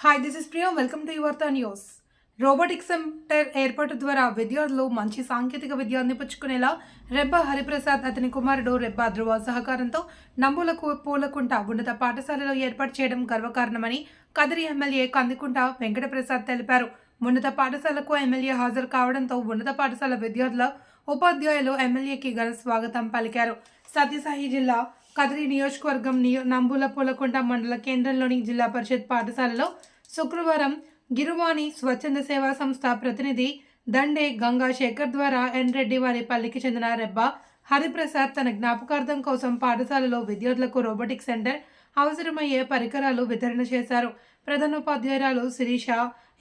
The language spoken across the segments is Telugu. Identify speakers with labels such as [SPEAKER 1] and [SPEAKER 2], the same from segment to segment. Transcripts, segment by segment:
[SPEAKER 1] Hi this is Priya welcome to యువర్త news robotic center ఏర్పాటు ద్వారా విద్యార్థులు మంచి సాంకేతిక విద్య అందిపుచ్చుకునేలా రెబ్బ హరిప్రసాద్ అతని కుమారుడు రెబ్బ ధ్రువ సహకారంతో నంబులకు పూలకుంట ఉన్నత పాఠశాలలో ఏర్పాటు చేయడం గర్వకారణమని కదిరి ఎమ్మెల్యే కందికుంట వెంకటప్రసాద్ తెలిపారు. ఉన్నత పాఠశాలకు ఎమ్మెల్యే హాజరు కావడంతో ఉన్నత పాఠశాల విద్యార్థుల ఉపాధ్యాయులు ఎమ్మెల్యేకి ఘన స్వాగతం పలికారు. సత్యసాయి జిల్లా కదిరి నియోజకవర్గం నియో నంబుల పూలకుంట మండల కేంద్రంలోని జిల్లా పరిషత్ పాఠశాలలో శుక్రవారం గిరువాణి స్వచ్ఛంద సేవా సంస్థ ప్రతినిధి దండే గంగా శేఖర్ ద్వారా ఎన్ రెడ్డి వారి పల్లికి చెందిన రెబ్బ హరిప్రసాద్ తన జ్ఞాపకార్థం కోసం పాఠశాలలో విద్యార్థులకు రోబోటిక్ సెంటర్ అవసరమయ్యే పరికరాలు వితరణ చేశారు. ప్రధానోపాధ్యాయురాలు శిరీష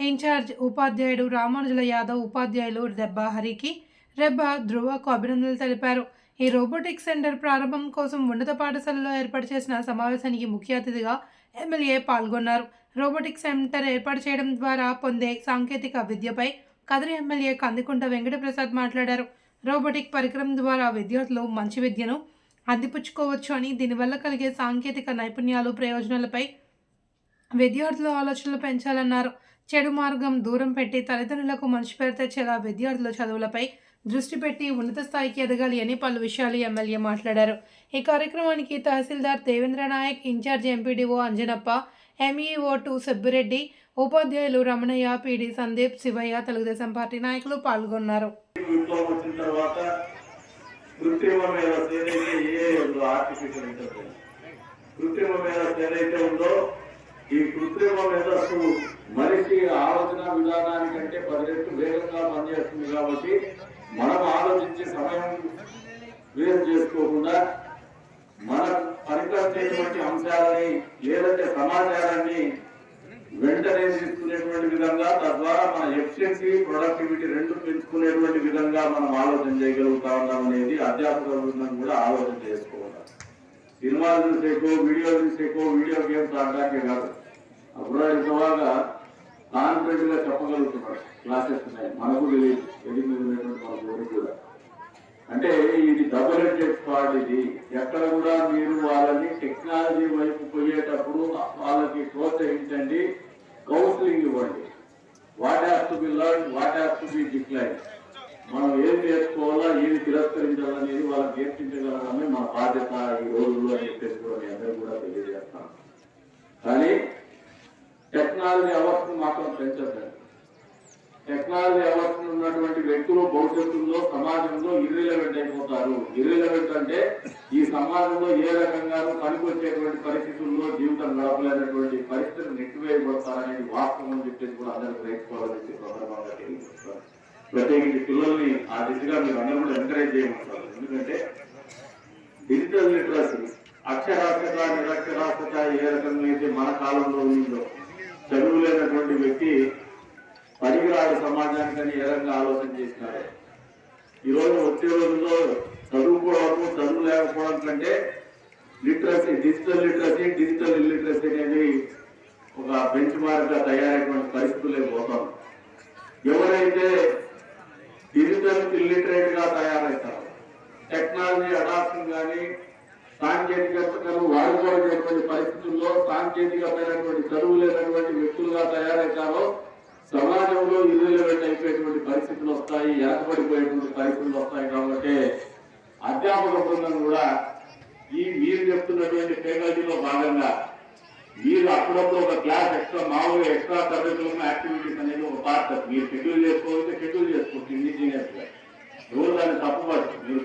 [SPEAKER 1] ఇన్ఛార్జ్ ఉపాధ్యాయుడు రామానుజుల యాదవ్ ఉపాధ్యాయులు రెబ్బ హరికి రెబ్బ ధ్రువకు అభినందనలు తెలిపారు. ఈ రోబోటిక్ సెంటర్ ప్రారంభం కోసం ఉన్నత పాఠశాలలో ఏర్పాటు చేసిన సమావేశానికి ముఖ్య అతిథిగా ఎమ్మెల్యే పాల్గొన్నారు. రోబోటిక్ సెంటర్ ఏర్పాటు చేయడం ద్వారా పొందే సాంకేతిక విద్యపై కదిరి ఎమ్మెల్యే కందికుంట వెంకటప్రసాద్ మాట్లాడారు. రోబోటిక్ పరికరం ద్వారా విద్యార్థులు మంచి విద్యను అందిపుచ్చుకోవచ్చు అని దీనివల్ల కలిగే సాంకేతిక నైపుణ్యాలు ప్రయోజనాలపై విద్యార్థుల ఆలోచనలు పెంచాలన్నారు. చెడు మార్గం దూరం పెట్టి తల్లిదండ్రులకు మంచి పేరు తెచ్చేలా విద్యార్థుల చదువులపై దృష్టి పెట్టి ఉన్నత స్థాయికి ఎదగాలి అని పలు విషయాలు ఎమ్మెల్యే మాట్లాడారు. ఈ కార్యక్రమానికి తహసీల్దార్ Devendra Nayak incharge MPDO Anjanappa MEO two Subbireddy ఉపాధ్యాయులు రమణయ్య పిడి సందీప్ శివయ్య తెలుగుదేశం పార్టీ నాయకులు పాల్గొన్నారు.
[SPEAKER 2] కృత్రిమ మేధస్సు ఏదైతే ఉందో ఈ కృత్రిమ మేధస్సు మనిషి ఆలోచన విధానానికంటే పది రెట్లు వేగంగా పనిచేస్తుంది కాబట్టి మనం ఆలోచించే సమయం వేస్ట్ చేసుకోకుండా మన పరికరించేటువంటి అంశాలని లేదంటే సమాచారాన్ని వెంటనే తీసుకునేటువంటి విధంగా తద్వారా మన ఎఫిషియన్సీ ప్రొడక్టివిటీ రెండు పెంచుకునేటువంటి విధంగా మనం ఆలోచన చేయగలుగుతా ఉన్నాం అనేది అధ్యాపక బృందం కూడా ఆలోచన చేసుకోవాలి. సినిమాలు చూసేకో వీడియో చూసేకో వీడియో గేమ్స్ ఆడడానికి కాదు. అప్పుడు ఇంతబాగా కాన్ఫిడెంట్గా చెప్పగలుగుతున్నాడు క్లాసెస్ ఉన్నాయి. మనకు తెలియదు. ఎది ఉన్నటువంటి మన బోర్డు కూడా. అంటే ఇది డబుల్ ఎడ్జెడ్ కార్డ్ ఇది. ఎక్కడ కూడా మీరు వాళ్ళని టెక్నాలజీ వైపు పోయేటప్పుడు వాళ్ళకి ప్రోత్సహించండి. కౌన్సిలింగ్ ఇవ్వండి. What has to be learn what has to be decline మనం ఏం నేర్చుకోవాలా? ఏది తిరస్కరించాలనేది వాళ్ళకి నేర్పించగలగానే మన బాధ్యత ఈ రోజుల్లో అని చెప్పేసి కూడా మీ అందరూ కూడా తెలియజేస్తాం కానీ టెక్నాలజీ అవర్స్ మాత్రం పెంచద్దండి టెక్నాలజీ అవర్స్ ఉన్నటువంటి వ్యక్తులు భవిష్యత్తులో సమాజంలో ఇర్రిలవెంట్ అయిపోతారు. ఇర్రిలవెంట్ అంటే ఈ సమాజంలో ఏ రకంగా పనికొచ్చేటువంటి పరిస్థితుల్లో జీవితం గడపలేనటువంటి పరిస్థితులు నెట్టివేయబడతారనేది వాస్తవం అని చెప్పేసి కూడా అందరూ గ్రహించుకోవాలని చెప్పి సందర్భంగా తెలియజేస్తారు ప్రత్యేకించి పిల్లల్ని ఆ దిశగా మీరు అందరూ కూడా ఎంకరేజ్ చేయమంటారు. ఎందుకంటే డిజిటల్ లిటరసీ అక్షరాస్యత నిరక్షరాస్యత ఏ రకంగా అయితే మన కాలంలో ఉందో చదువు లేనటువంటి వ్యక్తి పనికిరాడు సమాజానికని ఏ రకంగా ఆలోచన చేసినారు ఈ రోజు వచ్చే రోజుల్లో చదువుకోవడము చదువు లేకపోవడం కంటే literacy digital literacy digital illiteracy అనేది ఒక బెంచ్ మార్క్గా తయారైనటువంటి పరిస్థితులే పోతాం. ఎవరైతే డిజిటల్ ఇల్లిటరేట్గా తయారవుతారో టెక్నాలజీ అడాప్షన్ కానీ సాంకేతికతను వాడుకోలేనటువంటి పరిస్థితుల్లో సాంకేతికమైనటువంటి చదువు లేనటువంటి వ్యక్తులుగా తయారవుతారో సమాజంలో ఇల్లులెవెంట్ అయిపోయేటువంటి పరిస్థితులు వస్తాయి ఏర్పడిపోయేటువంటి పరిస్థితులు వస్తాయి కాబట్టి అధ్యాపక బృందం కూడా ఈ మీరు చెప్తున్నటువంటి ఫ్యాకల్టీలో భాగంగా మీరు అప్పుడప్పుడు ఒక క్లాస్ ఎక్స్ట్రా మామూలుగా ఎక్స్ట్రా కరికులం యాక్టివిటీస్ అనేది ఒక పార్ట్ మీరు షెడ్యూల్ చేసుకోవచ్చు షెడ్యూల్ చేసుకోవచ్చు ఇండిజినియస్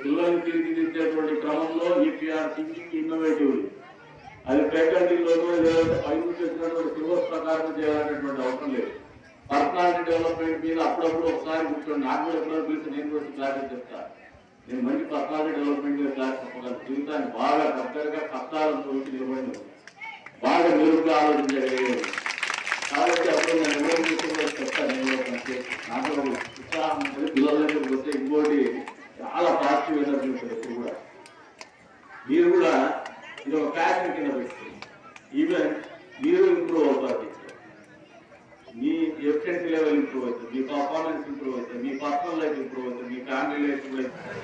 [SPEAKER 2] పిల్లలు తీర్చిదిద్దేటువంటి క్రమంలో ఈపీఆర్ థింకింగ్ ఇన్నోవేటివ్ అది ఫ్యాకల్టీలోనూ లేదంటే పై నుంచి సిలబస్ ప్రకారం చేయాలనేటువంటి అవసరం లేదు. పర్సనాలిటీ డెవలప్మెంట్ మీద అప్పుడప్పుడు ఒకసారి కూర్చొని నాకు కూడా ఎప్పుడో పిలిచి నేను కూడా క్లాసెస్ చెప్తాను నేను మంచి పర్సనాలిటీ డెవలప్మెంట్ మీద క్లాస్ చెప్పగలను. జీవితాన్ని బాగా దగ్గరగా కష్టాలను తోటి నిలబడి బాగా మెరుగుగా ఆలోచించగలిగేది కాబట్టి అప్పుడు నేను ఎవరు కూడా చెప్తాను నేను కూడా నాకు ఉత్సాహం పిల్లలకి పిల్లల వస్తే ఇంకోటి పార్టీ పాజిటివ్ ఉంటుంది ఎప్పుడు కూడా. మీరు కూడా ఇది ఒక ప్యాషన్ కింద పెట్టుకోండి. ఈవెన్ మీరు ఇంప్రూవ్ అవుతారు మీ ఎఫిషియన్సీ లెవెల్ ఇంప్రూవ్ అవుతుంది మీ పర్ఫార్మెన్స్ ఇంప్రూవ్ అవుతుంది మీ పర్సనల్ లైఫ్ ఇంప్రూవ్ అవుతుంది మీ ఫ్యామిలీ లైఫ్ ఇంప్రూవ్ అవుతుంది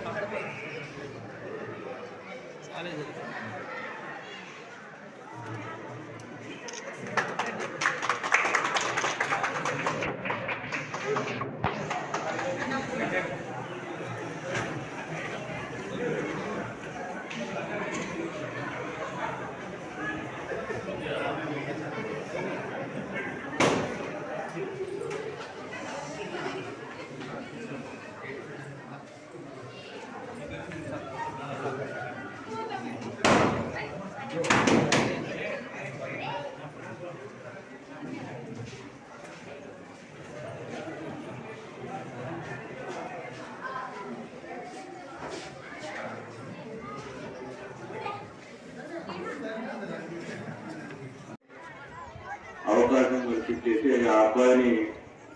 [SPEAKER 2] తెప్పించేసి ఆ అబ్బాయిని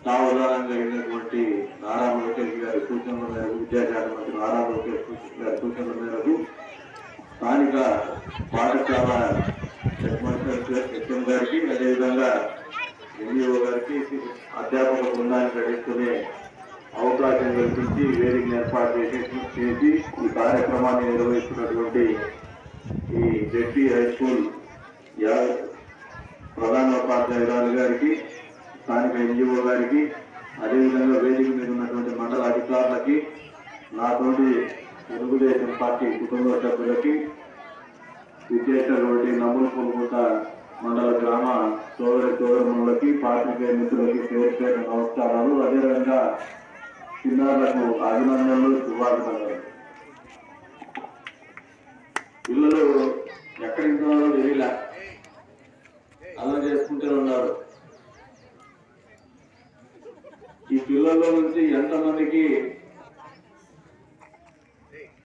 [SPEAKER 2] సావధానం కలిగినటువంటి నారా లోకేష్ గారి సూచనల మేరకు విద్యాశాఖ మంత్రి నారా లోకేష్ గారి సూచనల మేరకు స్థానిక పాఠశాల హెడ్ మాస్టర్ హెచ్ఎం గారికి అదేవిధంగా ఎన్ఈఓ గారికి అధ్యాపక బృందాన్ని నడుస్తునే అవకాశం కల్పించి వేదిక ఏర్పాటు చేసి చేసి ఈ కార్యక్రమాన్ని నిర్వహిస్తున్నటువంటి ఈ జెడ్పీ హై స్కూల్ యా- ప్రధానోపాధ్యాయురాలు గారికి స్థానిక ఎన్జిఓ గారికి అదేవిధంగా వేదిక మీద ఉన్నటువంటి మండల అధికారులకి నాతోటి తెలుగుదేశం పార్టీ కుటుంబ సభ్యులకి విజేతటువంటి నమ్ముల పొలుగుట మండల గ్రామ సోదరి సోదరులకి పాత్రికేయ మిత్రులకి పేరు పేరు నమస్కారాలు. అదేవిధంగా చిన్నారులకు అభినందనలు శుభాకాంక్షలు పిల్లలు ఎక్కడికి కూర్చొని ఉన్నారు ఈ పిల్లల్లో నుంచి ఎంతమందికి